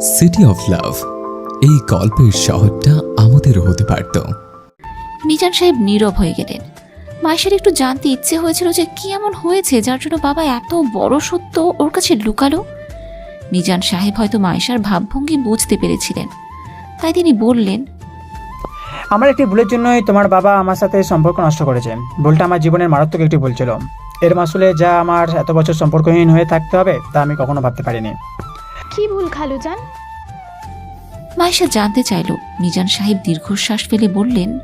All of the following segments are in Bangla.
সিটি অফ লাভ এই গল্পের শহরটা আমাদেরও হতে পারত। মিজান সাহেব নীরব হয়ে গেলেন। মায়ের একটু জানতে ইচ্ছে হয়েছিল যে কি এমন হয়েছে যার জন্য বাবা এত বড় সত্য ওর কাছে লুকালো। মিজান সাহেব হয়তো মায়েশার ভাবভঙ্গি বুঝতে পেরেছিলেন। তাই তিনি বললেন আমার একটি ভুলের জন্যই তোমার বাবা আমার সাথে সম্পর্ক নষ্ট করেছে। ভুলটা আমার জীবনের মারাত্মক একটি ভুল ছিল। এর মাসুলে যা আমার এত বছর সম্পর্কহীন হয়ে থাকতে হবে তা আমি কখনো ভাবতে পারিনি। কি ভুল খালুজান? মায়েশা জানতে চাইল মিজান সাহেব দীর্ঘশ্বাস ফেলে বললেন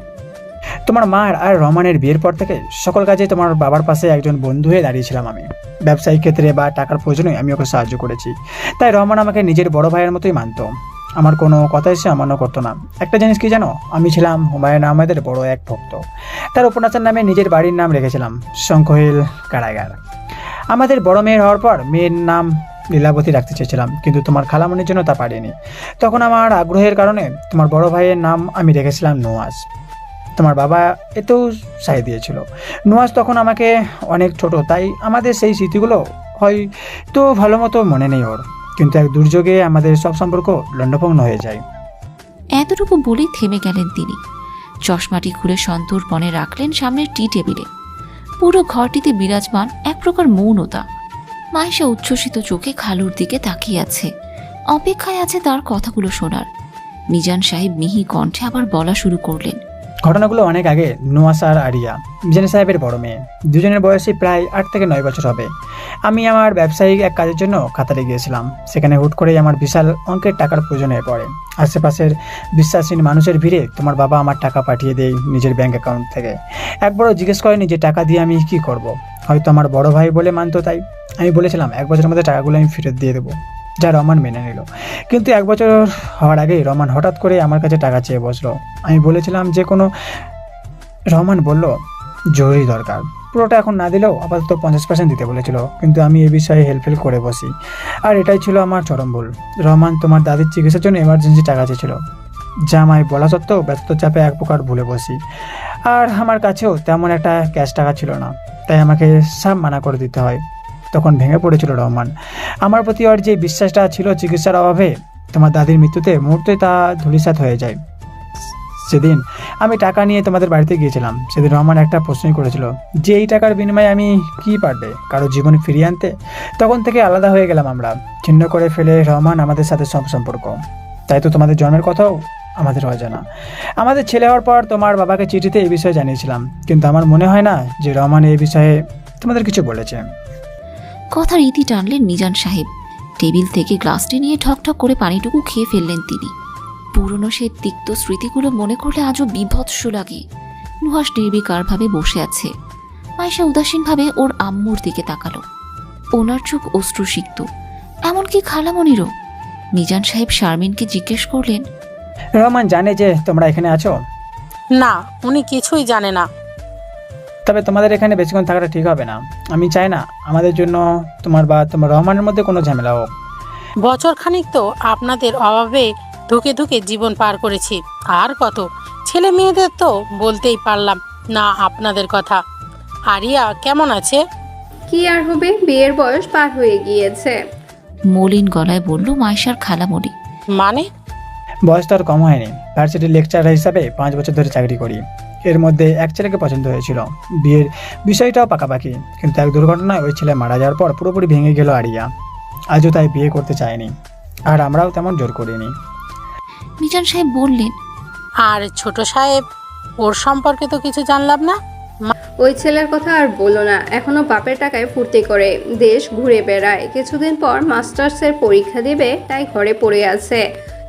তোমার মার আর রহমানের বিয়ের পর থেকে সকল কাজে তোমার বাবার পাশে একজন বন্ধু হয়ে দাঁড়িয়েছিলাম আমি। ব্যবসায়িক ক্ষেত্রে বা টাকার প্রয়োজনে আমি ওকে সাহায্য করেছি। তাই রহমান আমাকে নিজের বড় ভাইয়ের মতোই মানতো। আমার কোনো কথাই সে অমান্য করতো না। একটা জিনিস কি জানো? আমি ছিলাম হুমায়ুন আহমেদের বড় এক ভক্ত। তার উপন্যাসের নামে নিজের বাড়ির নাম রেখেছিলাম শঙ্খহিল কারাগার। আমাদের বড় মেয়ের হওয়ার পর মেয়ের নাম লীলাবতী রাখতে চেয়েছিলাম, কিন্তু তোমার খালামনির জন্য তা পারিনি। তখন আমার আগ্রহের কারণে তোমার বড় ভাইয়ের নাম আমি রেখেছিলাম নোয়াজ। তোমার বাবা এতেও সাই দিয়েছিল। নোয়াজ তখন আমাকে অনেক ছোট, তাই আমাদের সেই স্মৃতিগুলো হয়তো ভালো মতো মনে নেই ওর, কিন্তু এক দুর্যোগে আমাদের সব সম্পর্ক লণ্ডভগ্ন হয়ে যায়। এতটুকু বলেই থেমে গেলেন তিনি। চশমাটি খুলে সন্তর্পণে রাখলেন সামনের টি টেবিলে। পুরো ঘরটিতে বিরাজমান এক প্রকার মৌনতা। মায়েশা উচ্ছ্বসিত চোখে খালুর দিকে তাকিয়ে আছে। অপেক্ষায় আছে তার কথাগুলো শোনার। মিজান সাহেব মিহি কণ্ঠে আবার বলা শুরু করলেন। ঘটনাগুলো অনেক আগে নোয়াস আর আরিয়া, মিজান সাহেবের বড় মেয়ে। দুজনের বয়সে প্রায় আট থেকে নয় বছর হবে। আমি আমার ব্যবসায়িক এক কাজের জন্য কাতারে গিয়েছিলাম। সেখানে হুট করেই আমার বিশাল অঙ্কের টাকার প্রয়োজন হয়ে পড়ে। আশেপাশের বিশ্বাসহীন মানুষের ভিড়ে তোমার বাবা আমার টাকা পাঠিয়ে দেয় নিজের ব্যাঙ্ক অ্যাকাউন্ট থেকে। একবারও জিজ্ঞেস করেনি যে টাকা দিয়ে আমি কি করব। হয়তো আমার বড় ভাই বলে মানতো তাই। আমি বলেছিলাম, এক বছরের মধ্যে টাকাগুলো আমি ফেরত দিয়ে দেবো। যা রমান মেনে নিল। কিন্তু এক বছর হওয়ার আগেই রমান হঠাৎ করে আমার কাছে টাকা চেয়ে বসল। আমি বলেছিলাম যে কোনো, রহমান বলল, জরুরি দরকার। পুরোটা এখন না দিলেও আপাতত পঞ্চাশ পার্সেন্ট দিতে বলেছিল। কিন্তু আমি এ বিষয়ে হেল্পফেল করে বসি। আর এটাই ছিল আমার চরম ভুল। রহমান তোমার দাদির চিকিৎসার জন্য এমার্জেন্সি টাকা চেয়েছিল। যা আমায় বলা সত্ত্বেও ব্যস্ত চাপে এক প্রকার ভুলে বসি। আর আমার কাছেও তেমন একটা ক্যাশ টাকা ছিল না। তাই আমাকে সব মানা করে দিতে হয়। তখন ভেঙে পড়েছিল রহমান। আমার প্রতি ওর যে বিশ্বাসটা ছিল চিকিৎসার অভাবে তোমার দাদির মৃত্যুতে মুহূর্তে তা ধূলিসাৎ হয়ে যায়। সেদিন আমি টাকা নিয়ে তোমাদের বাড়িতে গিয়েছিলাম। সেদিন রহমান একটা প্রশ্নই করেছিল যে এই টাকার বিনিময়ে আমি কি পারবে? কারও জীবন ফিরিয়ে আনতে? তখন থেকে আলাদা হয়ে গেলাম আমরা। ছিন্ন করে ফেলে রহমান আমাদের সাথে সব সম্পর্ক। তাই তো তোমাদের জন্মের কথাও আমাদের অজানা আমাদের ছেলে হওয়ার পর তোমার বাবাকে চিঠিতে এই বিষয়ে জানিয়েছিলাম। কিন্তু আমার মনে হয় না যে রহমান এই বিষয়ে তোমাদের কিছু বলেছে। কথার ইতি টানলেন মিজান সাহেব। টেবিল থেকে গ্লাসটি নিয়ে ঠকঠক করে পানিটুকু খেয়ে ফেললেন তিনি। পুরনো সেই তিক্ত স্মৃতিগুলো মনে করলে আজও বিভৎস লাগে। নুহাস নির্বিকারভাবে বসে আছে। মাইশা উদাসীনভাবে ওর আম্মুর দিকে তাকালো। ওনার চোখ অশ্রুসিক্ত। এমনকি খালামণিরও? মিজান সাহেব শারমিনকে জিজ্ঞেস করলেন রহমান জানে যে তোমরা এখানে আছো? না উনি কিছুই জানে না। তবে তোমাদের এখানে বেশিক্ষণ থাকাটা ঠিক হবে না। আমি চাই না আমাদের জন্য তোমার বা তোমার রহমানের মধ্যে কোনো ঝামেলা হোক। বছর খানিক তো আপনাদের অভাবে ধুকে ধুকে জীবন পার করেছি। আর কত? ছেলে মেয়েদের তো বলতেই পারলাম না আপনাদের কথা। আরিয়া কেমন আছে? কি আর হবে? বিয়ের বয়স পার হয়ে গিয়েছে। মলিন গলায় বলল মাইশার খালামণি। মানে? বয়স তো আর কম হয়নি। ভার্সিটির লেকচার হিসাবে পাঁচ বছর ধরে চাকরি করি। এর মধ্যে এক ছেলেকে পছন্দ হয়েছিল। বিয়ের বিষয়টাও পাকাপাকি কিন্তু এক দুর্ঘটনায় ওই ছেলে মারা যাওয়ার পর পুরোপুরি ভেঙে গেল আরিয়া। আজও তাই বিয়ে করতে চায়নি আর আমরাও তেমন জোর করিনি। মিজান সাহেব বললেন আর ছোট সাহেব ওর সম্পর্কে তো কিছু জানলাম না। ওই ছেলের কথা আর বলো না এখনও বাপের টাকায় ফুর্তি করে দেশ ঘুরে বেড়ায়। কিছুদিন পর মাস্টার্সের পরীক্ষা দেবে তাই ঘরে পড়ে আছে।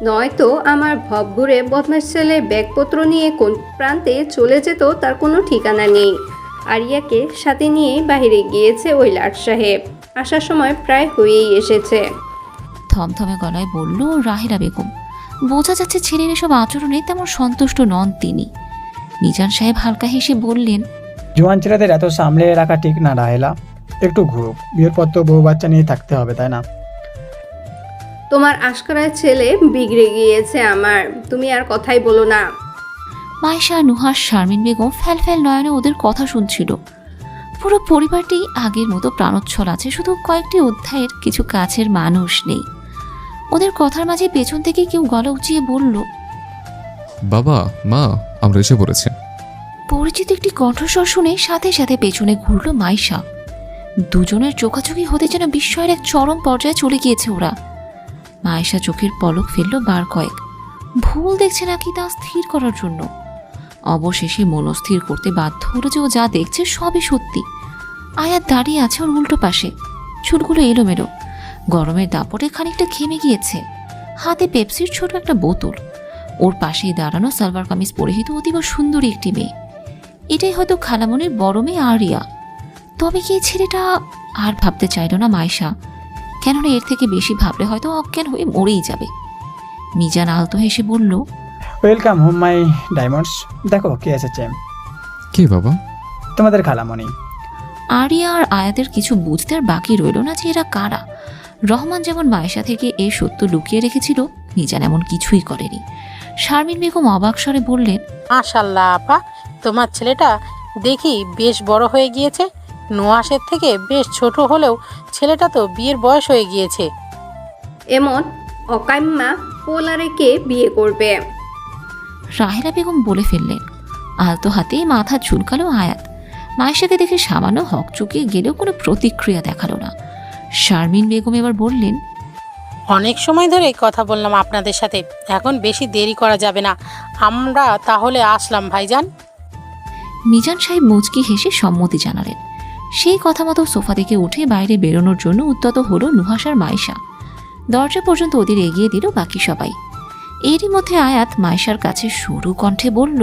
নয়তো আমার ভব ঘুরে বদমাস ছেলে ব্যাগপত্র নিয়ে কোন প্রান্তে চলে যেত তার কোনো ঠিকানা নেই। আরিয়াকে সাথে নিয়ে বাইরে গিয়েছে ওই লাট সাহেব। আসার সময় প্রায় হয়েই এসেছে। থমথমে গলায় বলল রাহেলা বেগম বোঝা যাচ্ছে ছেলের এসব আচরণে তেমন সন্তুষ্ট নন তিনি। মিজান সাহেব হালকা হেসে বললেন জোয়ান ছেলেদের এত সামলে রাখা ঠিক না রাহেলা। একটু ঘুরুক বিয়ের পর তো বউ বাচ্চা নিয়ে থাকতে হবে তাই না? তোমার আশকরায় ছেলে বিগড়ে গিয়েছে আমার। তুমি আর কথাই বলো না। মাইশা নুহাস শারমিন বেগম ফ্যাল ফ্যাল নয়নে ওদের কথা শুনছিল। পুরো পরিবারটি আগের মতো প্রাণোচ্ছল আছে শুধু কয়েকটি অধ্যায়ের কিছু কাছের মানুষ নেই। ওদের কথার মাঝে পেছন থেকে কেউ গলা উঁচিয়ে বলল বাবা মা আমরা এসে পড়েছি। পরিচিত একটি কণ্ঠস্বর শুনে সাথে সাথে পেছনে ঘুরল মাইশা দুজনের চোখাচোখি হতে যেন বিস্ময়ের এক চরম পর্যায়ে চলে গিয়েছে ওরা। মাইশা চোখের পলক ফেলল বার কয়েক। ভুল দেখছে নাকি তা স্থির করার জন্য। অবশেষে মনস্থির করতে বাধ্য হলো যে ও যা দেখছে সবই সত্যি। আয়াত দাঁড়িয়ে আছে ওর উল্টো পাশে। চুলগুলো এলোমেলো। গরমের দাপটে খানিকটা ঘেমে গিয়েছে। হাতে পেপসির ছোট একটা বোতল। ওর পাশেই দাঁড়ানো সালভার কামিজ পরিহিত অতীব সুন্দরী একটি মেয়ে। এটাই হয়তো খালামনির বড় মেয়ে আরিয়া। তবে কি ছেলেটা আর ভাবতে চাইল না মাইশা কেননা এর থেকে বেশি ভাবলে হয়তো অজ্ঞান হয়ে মরেই যাবে। মিজান আলতো হেসে বলল ওয়েলকাম হোম মাই ডায়মন্ডস দেখো কে এসেছে? কে বাবা? তোমাদের খালামণি। আরিয়া আর আয়াতের কিছু বুঝতে আর বাকি রইল না যে এরা কারা। রহমান যেমন মায়েশা থেকে এই সত্য লুকিয়ে রেখেছিল মিজান এমন কিছুই করেনি। শারমিন বেগম অবাক স্বরে বললেন মাশাল্লাহ আপা তোমার ছেলেটা দেখি বেশ বড় হয়ে গিয়েছে। নোয়াশের থেকে বেশ ছোট হলেও ছেলেটা তো বিয়ের বয়স হয়ে গিয়েছে। এমন অকাম্যা পোলারেকে বিয়ে করবে। রাহেলা বেগম বলে ফেললেন আলতো হাতে মাথা চুলকালো আয়াত। মায়েশাকে দেখে সামান্য হক চুকিয়ে গেলেও কোনো প্রতিক্রিয়া দেখাল না। শারমিন বেগম এবার বললেন অনেক সময় ধরে কথা বললাম আপনাদের সাথে এখন বেশি দেরি করা যাবে না। আমরা তাহলে আসলাম ভাইজান। মিজান সাহেব মুচকি হেসে সম্মতি জানালেন। সেই কথা মতো সোফা থেকে উঠে বাইরে বেরোনোর জন্য উদ্যত হলো নুহাসার মাইশা দরজা পর্যন্ত ওদের এগিয়ে দিল বাকি সবাই। এরই মধ্যে আয়াত মাইশার কাছে সরু কণ্ঠে বলল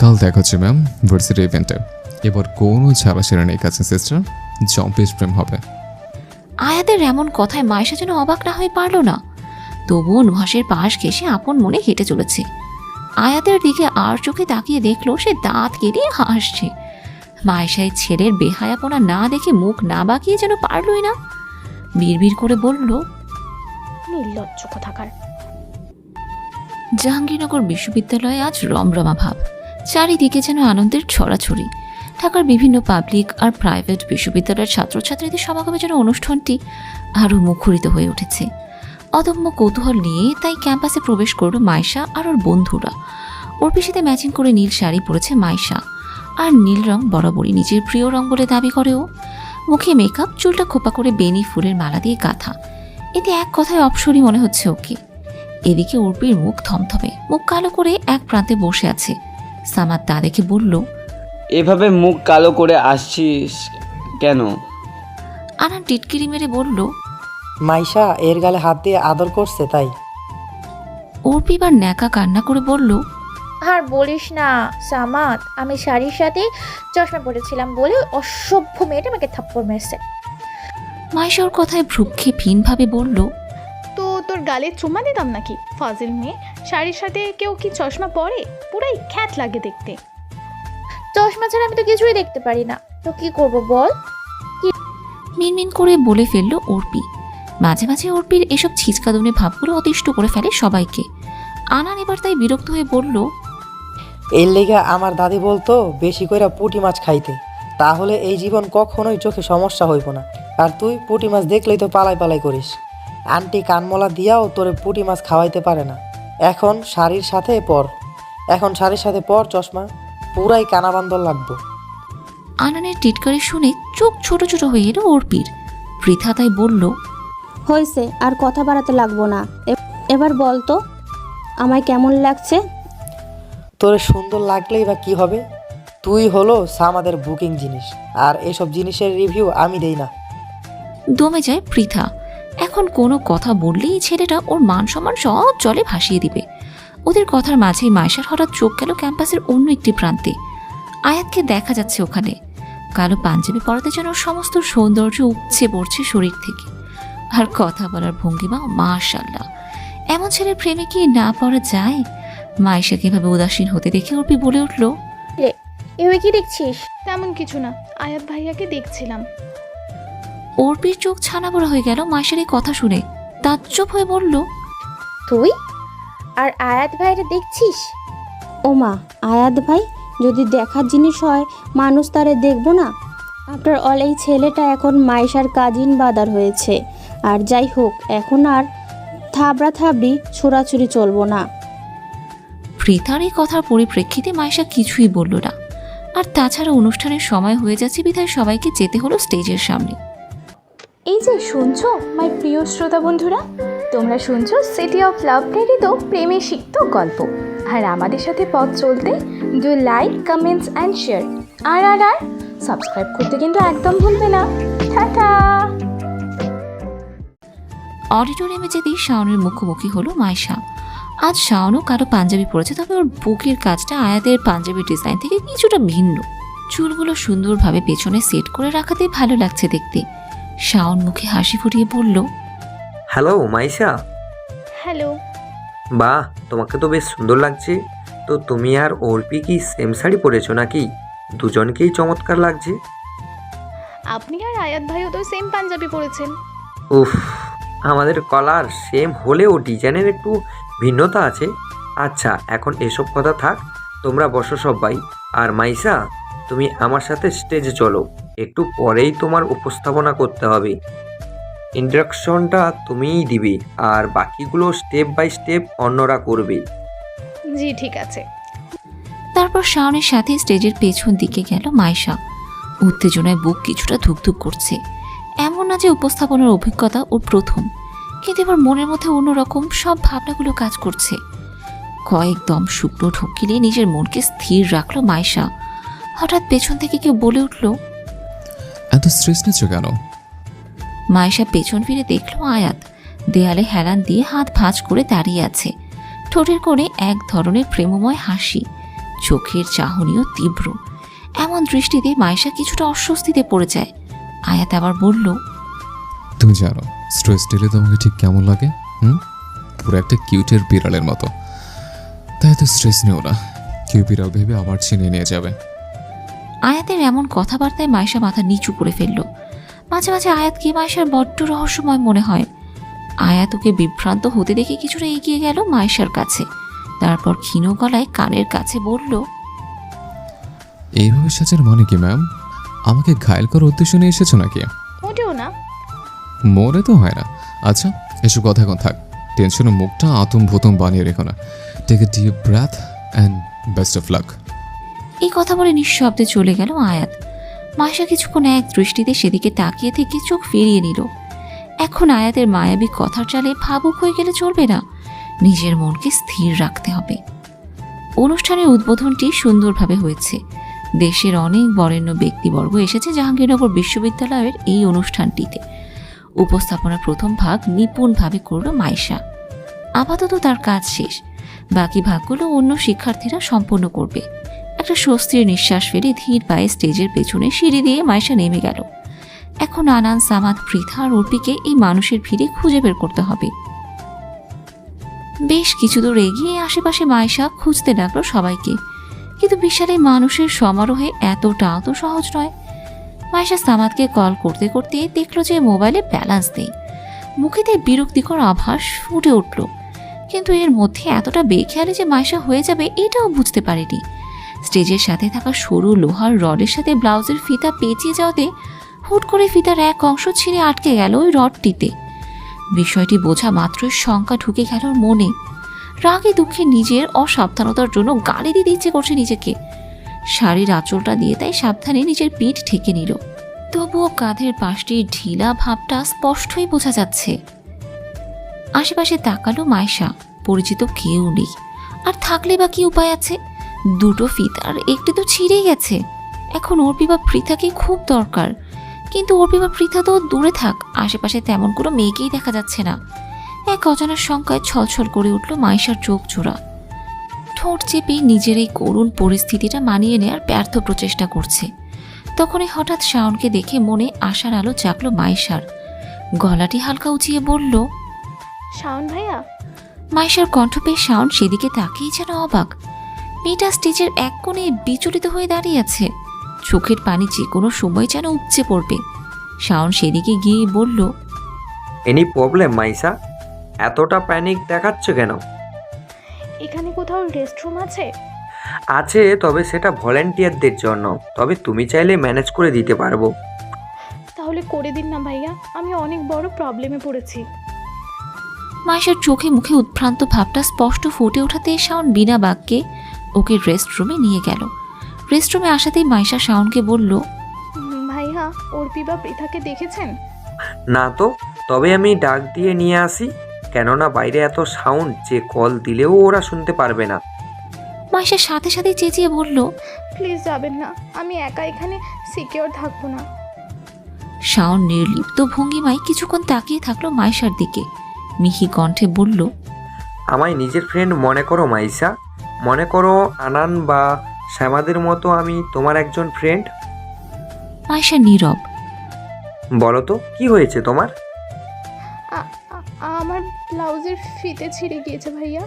কাল দেখা হচ্ছে ম্যাম ভার্সিটি ইভেন্টে। এবার কোনো ছাড়াছেড়া নেই কাছে সিস্টার জম্পেশ প্রেম হবে। আয়াতের এমন কথায় মাইশা যেন অবাক না হয়ে পারল না। তবুও নুহাসের পাশ ঘেসে আপন মনে হেঁটে চলেছে। আয়াতের দিকে আর চোখে তাকিয়ে দেখল সে দাঁত কেড়িয়ে হাসছে। মায়েশাই ছেলের বেহায়াপনা না দেখে মুখ না বাঁকিয়ে যেন পারলই না। বিড়বিড় করে বলল নির্লজ্জ কোথাকার। জাহাঙ্গীরনগর বিশ্ববিদ্যালয়ে আজ রমরমা ভাব। চারিদিকে যেন আনন্দের ছড়াছড়ি। ঢাকার বিভিন্ন পাবলিক আর প্রাইভেট বিশ্ববিদ্যালয়ের ছাত্রছাত্রীদের সমাগমে যেন অনুষ্ঠানটি আরও মুখরিত হয়ে উঠেছে। অদম্য কৌতূহল নিয়ে তাই ক্যাম্পাসে প্রবেশ করল মাইশা আর ওর বন্ধুরা। ওর পিছিতে ম্যাচিং করে নীল শাড়ি পরেছে মাইশা আর নীল রং বরাবরই নিজের প্রিয় রং বলে দাবি করে ও। মুখে মেকআপ চুলটা খোপা করে বেনি ফুলের মালা দিয়ে গাঁথা। এতে এক কথায় অপসরই মনে হচ্ছে ওকে। এদিকে অর্পির মুখ থমথমে মুখ কালো করে এক প্রান্তে বসে আছে। সামাদ তা দেখে বলল এভাবে মুখ কালো করে আসছিস কেন? আনান টিটকিরি মেরে বলল মাইশা এর গালে হাত দিয়ে আদর করছে তাই। অর্পি এবার ন্যাকা কান্না করে বলল আর বলিস না সামাদ আমি শাড়ির সাথে চশমা পরেছিলাম বলে অসভ্য মেয়েটা আমাকে থাপ্পড় মেরেছে। মাইশার কথায় ভ্রুক্ষেপহীনভাবে বলল তো তোর গালে চুমা দিতাম নাকি ফাজিল মেয়ে? শাড়ির সাথে কেউ কি চশমা পরে? পুরাই খ্যাত লাগে দেখতে। চশমা ছাড়া আমি তো কিছুই দেখতে পারি না। তো কি করব বল? মিনমিন করে বলে ফেলল অর্পি। মাঝে মাঝে অর্পির এসব ছিচকাদনে ভাবগুলো অতিষ্ঠ করে ফেলে সবাইকে। আনান এবার তাই বিরক্ত হয়ে বলল এর লেগে আমার দাদি বলতো বেশি কইরা পুঁটি মাছ খাইতে। তাহলে এই জীবন কখনোই চোখে সমস্যা হইব না। আর তুই পুঁটি মাছ দেখলেই তো পালাই পালাই করিস। আন্টি কানমলা দিয়াও তোরে পুঁটি মাছ খাওয়াইতে পারে না। এখন শাড়ির সাথে পর। এখন শাড়ির সাথে পর চশমা। পুরাই কানাবান্দর লাগবো। আনানের টিটকারি শুনে চোখ ছোট ছোট হয়ে এলো অর্পির। পৃথা তাই বলল হয়েছে আর কথা বাড়াতে লাগবো না। এ- এবার বল তো আমায় কেমন লাগছে? তোরে সুন্দর লাগলেই বা কি হবে? তুই হলো সামাদের বুকিং জিনিস, আর এসব জিনিসের রিভিউ আমি দেই না। দমে যায় পৃথা। এখন কোনো কথা বললেই ছেলেটা ওর মান সম্মান সব জলে ভাসিয়ে দিবে। ওদের কথার মাঝেই মাইশার হঠাৎ চোখ গেল ক্যাম্পাসের অন্য একটি প্রান্তে। আয়াতকে দেখা যাচ্ছে ওখানে। কালো পাঞ্জাবি পরাতে যেন সমস্ত সৌন্দর্য উপচে পড়ছে শরীর থেকে। আর কথা বলার ভঙ্গিমা মাশাল্লাহ এমন ছেলের প্রেমে কি না পড়া যায়? মাইশাকে এভাবে উদাসীন হতে দেখে অর্পি বলে উঠল এভাবে কি দেখছিস? তেমন কিছু না আয়াত ভাইয়াকে দেখছিলাম। অর্পির চোখ ছানা বড় হয়ে গেল মাইশার এই কথা শুনে। তাজ্জব হয়ে বলল তুই? আর আয়াত ভাইরে দেখছিস? ওমা আয়াত ভাই যদি দেখার জিনিস হয় মানুষ তারে দেখব না? আফটার অল এই ছেলেটা এখন মাইশার কাজিন বাদার হয়েছে। আর যাই হোক এখন আর থাবড়া থাবড়ি ছোড়াছুড়ি চলবো না। পৃথার এই কথার পরিপ্রেক্ষিতে মায়েশা কিছুই বলল না। আর তাছাড়া অনুষ্ঠানের সময় হয়ে যাচ্ছে বিধায় সবাইকে যেতে হলো স্টেজের সামনে। এই যে শুনছো মাই প্রিয় শ্রোতা বন্ধুরা? তোমরা শুনছো সিটি অফ লাভ প্রেরিত প্রেমে সিক্ত গল্প। আর আমাদের সাথে পথ চলতে do like comments and share আর আর আর সাবস্ক্রাইব করতে কিন্তু একদম ভুলবে না। টাটা! অডিটোরিয়ামে যেতেই শাওনের মুখোমুখি হলো মাইশা আজ শাওনও কারও পাঞ্জাবি পরেছে তবে ওর বুকের কাজটা আয়াতের পাঞ্জাবির ডিজাইন থেকে কিছুটা ভিন্ন। চুলগুলো সুন্দরভাবে পেছনে সেট করে রাখাতে ভালো লাগছে দেখতে। শাওন মুখে হাসি ফুটিয়ে বলল হ্যালো মাইশা। হ্যালো। বাহ তোমাকে তো বেশ সুন্দর লাগছে। তো তুমি আর অর্পি কি সেম শাড়ি পরেছো নাকি? দুজনকেই চমৎকার লাগছে। আপনি আর আয়াত ভাইও তো সেম পাঞ্জাবি পরেছেন। উফ আমাদের কলার সেম হলেও ডিজাইনের একটু ভিন্নতা আছে? আচ্ছা এখন এসব কথা থাক। তোমরা বসো সবাই। আর মাইসা তুমি আমার সাথে স্টেজে চলো। একটু পরেই তোমার উপস্থাপনা করতে হবে। ইন্ট্রাকশনটা তুমিই দিবে আর বাকিগুলো স্টেপ বাই স্টেপ অন্যরা করবে। জি ঠিক আছে। তারপর শাওনের সাথে স্টেজের পেছন দিকে গেল মাইশা। উত্তেজনায় বুক কিছুটা ধুকধুক করছে। এমন না যে উপস্থাপনার অভিজ্ঞতা ওর প্রথম। কিন্তু এবার মনের মধ্যে অন্যরকম সব ভাবনাগুলো কাজ করছে। কয়েকদম শুকনো ঢুকিলে নিজের মনকে স্থির রাখল মাইশা হঠাৎ পেছন থেকে কেউ বলে উঠল এত স্ট্রেস নিচ্ছ কেন? মাইশা পেছন ফিরে দেখল আয়াত। দেয়ালে হেলান দিয়ে হাত ভাঁজ করে দাঁড়িয়ে আছে। ঠোঁটের কোণে এক ধরনের প্রেমময় হাসি। চোখের চাহনিও তীব্র। এমন দৃষ্টিতে মাইশা কিছুটা অস্বস্তিতে পড়ে যায়। আয়াত আবার বলল তুমি জানো স্ট্রেস দিলে তোমাকে ঠিক কেমন লাগে হুম? পুরো একটা কিউটের বিড়ালের মতো। তাই তো স্ট্রেস নিও না। কিউ বিড়াল ভেবে আবার ছিনিয়ে নিয়ে যাবে। আয়াতের এমন কথাবার্তায় মাইশা মাথা নিচু করে ফেলল। মাঝে মাঝে আয়াতকে মাইশার বড্ড রহস্যময় মনে হয়। আয়াত ওকে বিভ্রান্ত হতে দেখে কিছুটা এগিয়ে গেল মাইশার কাছে। তারপর ক্ষীণ গলায় কানের কাছে বলল এইভাবে সাজার মানে কি ম্যাম আমাকে ঘায়ল করার উদ্দেশ্য নিয়ে এসেছ নাকি? মনে তো হয় না। আচ্ছা এসব কথা এখন থাক। টেনশনে মুখটা আতম ভুতম বানিয়ে রেখো না। Take a deep breath and best of luck এই কথা বলে নিঃশব্দে চলে গেল আয়াত। মাইশা কিছুক্ষণ এক দৃষ্টিতে সেদিকে তাকিয়ে থেকে চোখ ফিরিয়ে নিল। এখন আয়াতের মায়াবী কথার চালে ভাবুক হয়ে গেলে চলবে না। নিজের মনকে স্থির রাখতে হবে। অনুষ্ঠানের উদ্বোধনটি সুন্দরভাবে হয়েছে। দেশের অনেক বরেণ্য ব্যক্তিবর্গ এসেছে জাহাঙ্গীরনগর বিশ্ববিদ্যালয়ের এই অনুষ্ঠানটিতে। উপস্থাপনার প্রথম ভাগ নিপুণভাবে করল মাইশা আপাতত তার কাজ শেষ। বাকি ভাগগুলো অন্য শিক্ষার্থীরা সম্পন্ন করবে। একটা স্বস্তির নিঃশ্বাস ফেলে ধীর পায়ে স্টেজের পেছনে সিঁড়ি দিয়ে মাইশা নেমে গেল। এখন আনান, সামাদ, পৃথা আর অর্পিকে এই মানুষের ভিড়ে খুঁজে বের করতে হবে। বেশ কিছু দূর এগিয়ে আশেপাশে মাইশা খুঁজতে ডাকলো সবাইকে। কিন্তু বিশাল এই মানুষের সমারোহে এতটাও তো সহজ নয়। মাইশা সামাদকে কল করতে করতে দেখল যে মোবাইলে ব্যালেন্স নেই। মুখেতে বিরক্তিকর আভাস ফুটে উঠল। কিন্তু এর মধ্যে এতটা বেখেয়ালি যে মাইশা হয়ে যাবে এটাও বুঝতে পারেনি। স্টেজের সাথে থাকা সরু লোহার রডের সাথে ব্লাউজের ফিতা পেঁচিয়ে যাওয়াতে হুট করে ফিতার এক অংশ ছিঁড়ে আটকে গেল ওই রডটিতে। বিষয়টি বোঝা মাত্রই শঙ্কা ঢুকে গেল মনে। রাগে দুঃখে নিজের অসাবধানতার জন্য গালি দিতে ইচ্ছে করছে নিজেকে। শাড়ির আঁচলটা দিয়ে তাই সাবধানে নিজের পিঠ ঠেকে নিল। তবুও কাঁধের পাশটির ঢিলা ভাবটা স্পষ্টই বোঝা যাচ্ছে। আশেপাশে তাকালো মায়শা, পরিচিত কেউ নেই। আর থাকলে বা কি উপায় আছে? দুটো ফিতার একটি তো ছিঁড়ে গেছে। এখন অর্পি বা পৃথাকে খুব দরকার। কিন্তু অর্পি বা পৃথা তো দূরে থাক, আশেপাশে তেমন কোনো মেয়েকেই দেখা যাচ্ছে না। এক অজানার সংখ্যায় ছলছল করে উঠল মাইশার চোখ জোড়া। ঠোঁট চেপে নিজের এই করুণ পরিস্থিতিটা মানিয়ে নেয়ার ব্যর্থ প্রচেষ্টা করছে। তখনই হঠাৎ শাওনকে দেখে মনে আশার আলো জাগলো মাইশার গলাটি হালকা উঁচিয়ে বলল শাওন ভাইয়া? মাইশার কণ্ঠ পেয়ে শাওন সেদিকে তাকিয়ে যেন অবাক। মেয়েটা স্টেজের এক কোণে বিচলিত হয়ে দাঁড়িয়ে আছে। চোখের পানি যে কোনো সময় যেন উপচে পড়বে। শাওন সেদিকে গিয়ে বলল এনি প্রবলেম মাইসা এতটা প্যানিক দেখাচ্ছ কেন? কোথাও রেস্টরুম আছে? আছে তবে সেটা ভলেন্টিয়ারদের জন্য। তবে তুমি চাইলে ম্যানেজ করে দিতে পারব। তাহলে করে দিন না ভাইয়া আমি অনেক বড় প্রবলেমে পড়েছি। মায়েশার চোখে মুখে উদ্ভ্রান্ত ভাবটা স্পষ্ট ফুটে ওঠাতে শাওন বিনা বাক্যে ওকে রেস্ট রুমে নিয়ে গেল। রেস্ট রুমে আসাতেই মাইশা শাওনকে বলল ভাইয়া অর্পি বা পৃথাকে দেখেছেন? না তো তবে আমি ডাক দিয়ে নিয়ে আসি। কেননা বাইরে এত সাউন্ড যে কল দিলেও ওরা শুনতে পারবে না। মাইশার সাথে সাথে চেঁচিয়ে বলল প্লিজ যাবেন না আমি একা এখানে সিকিওর থাকব না। শাওন নির্লিপ্ত ভঙ্গিমায় কিছুক্ষণ তাকিয়ে থাকল মাইশার দিকে। মিহি কণ্ঠে বলল আমায় নিজের ফ্রেন্ড মনে করো মাইসা মনে করো আনান বা শ্যামাদের মতো আমি তোমার একজন ফ্রেন্ড মাইশা নীরব। বলো তো কি হয়েছে তোমার? আ- আ- আমার ব্লাউজের ফিতে ছিঁড়ে গিয়েছে ভাইয়া।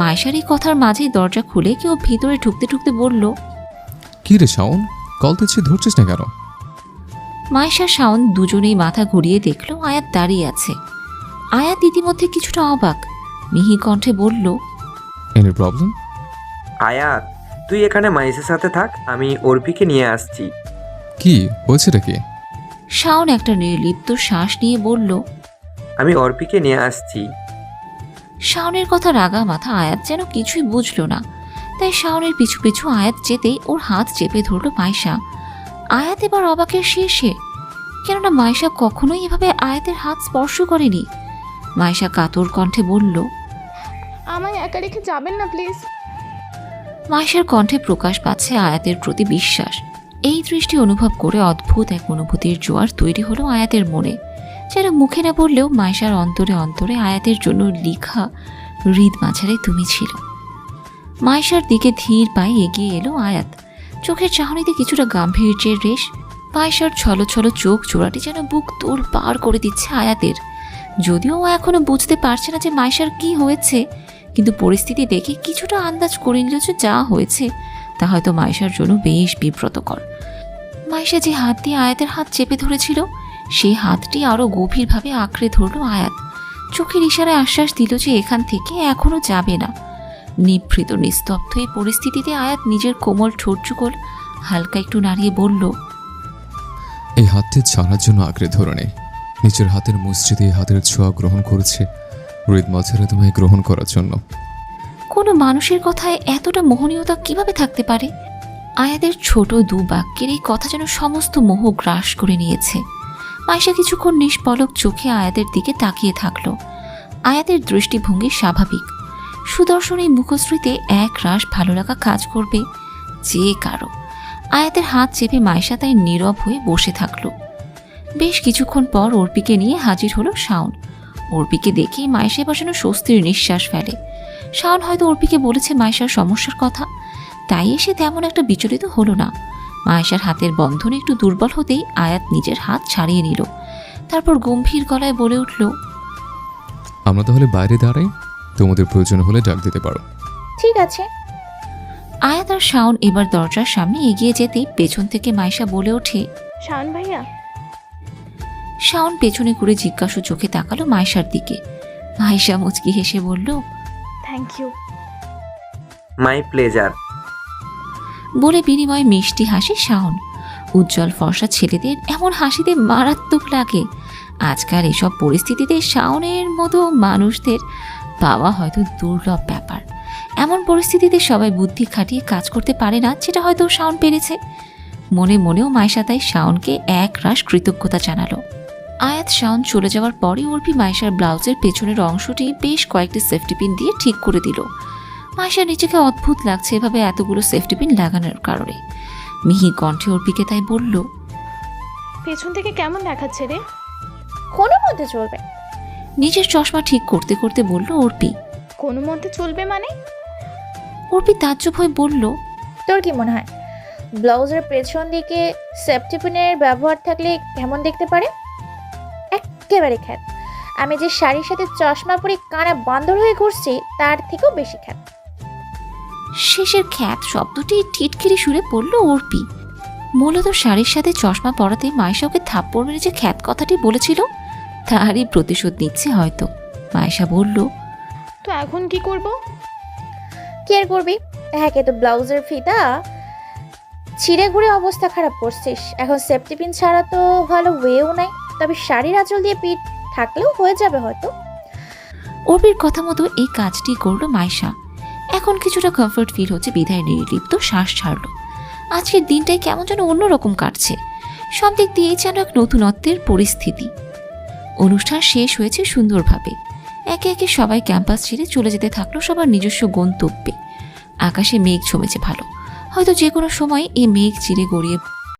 মাইশার এই কথার মাঝেই দরজা খুলে কেউ ভিতরে ঢুকতে ঢুকতে বলল কি রে শাওন? কল দিচ্ছি ধরছিস না কেন? মাইশা শাওন দুজনেই মাথা ঘুরিয়ে দেখল আয়াত দাঁড়িয়ে আছে। আয়াত ইতিমধ্যে কিছুটা অবাক। মিহি কণ্ঠে বলল এনি প্রবলেম আয়াত তুই এখানে মাইসের সাথে থাক আমি অর্পিকে নিয়ে আসছি। কি? হয়েছেটা কি? শাওন একটা নির্লিপ্ত শ্বাস নিয়ে বলল আমি অর্পিকে নিয়ে আসছি। শাওনের কথা রাগা মাথা আয়াত যেন কিছুই বুঝলো না। তাই শাওনের পিছু পিছু আয়াত যেতেই ওর হাত চেপে ধরল মাইশা। আয়াত এবার অবাকের শীর্ষে। কেননা মাইশা কখনোই এভাবে আয়াতের হাত স্পর্শ করেনি। মাইশা কাতর কণ্ঠে বলল আমায় একা রেখে যাবেন না প্লিজ। মাইশার কণ্ঠে প্রকাশ পাচ্ছে আয়াতের প্রতি বিশ্বাস। এই দৃষ্টি অনুভব করে অদ্ভুত এক অনুভূতির জোয়ার তৈরি হলো আয়াতের মনে। যেন মুখে না বললেও মাইশার অন্তরে অন্তরে আয়াতের জন্য লিখা হৃদ মাঝারে তুমি ছিল। মাইশার দিকে ধীর পায়ে এগিয়ে এলো আয়াত। চোখের চাহনিতে কিছুটা গাম্ভীর্যের রেশ মাইশার ছলো ছলো চোখ জোড়াটি যেন বুক তোল পার করে দিচ্ছে আয়াতের। যদিও ও এখনও বুঝতে পারছে না যে মাইশার কি হয়েছে, কিন্তু পরিস্থিতি দেখে কিছুটা আন্দাজ করে নিল যে যা হয়েছে, তা হয়তো মাইশার জন্য বেশ বিব্রতকর। মায়েশা যে হাত দিয়ে আয়াতের হাত চেপে ধরেছিল সেই হাতটি আরও গভীরভাবে আঁকড়ে ধরল আয়াত। চোখের ইশারায় আশ্বাস দিল যে এখান থেকে এখনও যাবে না। নিভৃত নিস্তব্ধ এই পরিস্থিতিতে আয়াত নিজের কোমল ঠোঁট চুকল হালকা একটু নাড়িয়ে বলল এই হাতটি ছাড়ার জন্য আঁকড়ে ধরে নিজের হাতের মসজিদে হাতের ছোঁয়া গ্রহণ করেছে। হৃদ মাঝারে তোমায় গ্রহণ করার জন্য। কোনো মানুষের কথায় এতটা মোহনীয়তা কীভাবে থাকতে পারে? আয়াদের ছোট দু বাক্যের এই কথা যেন সমস্ত মোহ গ্রাস করে নিয়েছে। মাইশা কিছুক্ষণ নিষ্পলক চোখে আয়াতের দিকে তাকিয়ে থাকল। আয়াতের দৃষ্টিভঙ্গি স্বাভাবিক। সুদর্শন এই মুখশ্রীতে এক রাস ভালো লাগা কাজ করবে, যে কারও। আয়াতের হাত চেপে মাইশা তাই নীরব হয়ে বসে থাকল। বেশ কিছুক্ষণ পর অর্পিকে নিয়ে হাজির হলো শাওন। অর্পিকে দেখেই মাইশা এবার যেন স্বস্তির নিঃশ্বাস ফেলে। শাওন হয়তো অর্পিকে বলেছে মায়েশার সমস্যার কথা, তাই এসে তেমন একটা বিচলিত হলো না। মায়েশার হাতের বন্ধন একটু দুর্বল হতেই আয়াত নিজের হাত ছাড়িয়ে নিল। তারপর গম্ভীর গলায় বলে উঠল আমরা তাহলে বাইরে দাঁড়াই? তোমাদের প্রয়োজন হলে ডাক দিতে পারো। ঠিক আছে। আয়াত আর শাওন এবার দরজার সামনে এগিয়ে যেতেই পেছন থেকে মাইশা বলে ওঠে শাওন ভাইয়া। শাওন পেছনে ঘুরে জিজ্ঞাসু চোখে তাকালো মাইশার দিকে। মাইশা মুচকি হেসে বলল থ্যাংক ইউ মাই প্লেজার বলে বিনিময়ে মিষ্টি হাসি শাওন। উজ্জ্বল ফর্সা ছেলেদের এমন হাসিতে মারাত্মক লাগে। আজকাল এসব পরিস্থিতিতে শাওনের মতো মানুষদের পাওয়া হয়তো দুর্লভ ব্যাপার। এমন পরিস্থিতিতে সবাই বুদ্ধি খাটিয়ে কাজ করতে পারে না যেটা হয়তো শাওন পেরেছে। মনে মনেও মাইশা তাই শাওনকে এক রাশ কৃতজ্ঞতা জানালো। আয়াত শাওন চলে যাওয়ার পরই অর্পি মাইশার ব্লাউজের পেছনের অংশটি বেশ কয়েকটি সেফটি পিন দিয়ে ঠিক করে দিল। মাইশা নিজেকে অদ্ভুত লাগছে এভাবে এতগুলো সেফটি পিন লাগানোর কারণে। মিহি কণ্ঠে অর্পিকে তাই বলল পেছন থেকে কেমন দেখাচ্ছে রে? কোনো মধ্যে চলবে। নিজের চশমা ঠিক করতে করতে বলল অর্পি। কোনো মধ্যে চলবে মানে? অর্পি তাজ্জব হয়ে বলল তোর কি মনে হয় ব্লাউজের পেছন দিকে সেফটিপিনের ব্যবহার থাকলে কেমন দেখতে পারে? একেবারে খ্যাত। আমি যে শাড়ির সাথে চশমা পরে কানা বান্দর হয়ে ঘুরছি তার থেকেও বেশি খ্যাত। শেষের খ্যাত শব্দটি টিটকিরি সুরে পড়ল অর্পি। মূলত শাড়ির সাথে চশমা পরাতে মায়েশা ওকে থাপ্পড় মেরে যে খ্যাত কথাটি বলেছিল তারই প্রতিশোধ নিচ্ছে হয়তো। মায়েশা বলল তো এখন কি করব? কি আর করবি? হ্যাঁ তো ব্লাউজের ফিতা। ছিঁড়ে ঘুরে অবস্থা খারাপ করছিস। এখন সেফটি পিন ছাড়া তো ভালো ওয়েও নাই। তবে শাড়ির আঁচল দিয়ে পিঠ থাকলেও হয়ে যাবে হয়তো। অর্পির কথা মতো এই কাজটি করল মাইশা এখন কিছুটা কমফর্ট ফিল হচ্ছে বিদায় নির্লিপ্ত শ্বাস ছাড়ল আজকের দিনটাই কেমন যেন অন্যরকম কাটছে। সব দিক দিয়েই যেন এক নতুনত্বের পরিস্থিতি। অনুষ্ঠান শেষ হয়েছে সুন্দরভাবে। একে একে সবাই ক্যাম্পাস ছেড়ে চলে যেতে থাকল সবার নিজস্ব গন্তব্যে। আকাশে মেঘ জমেছে ভালো। হয়তো যে কোনো সময় এই মেঘ চিরে গড়িয়ে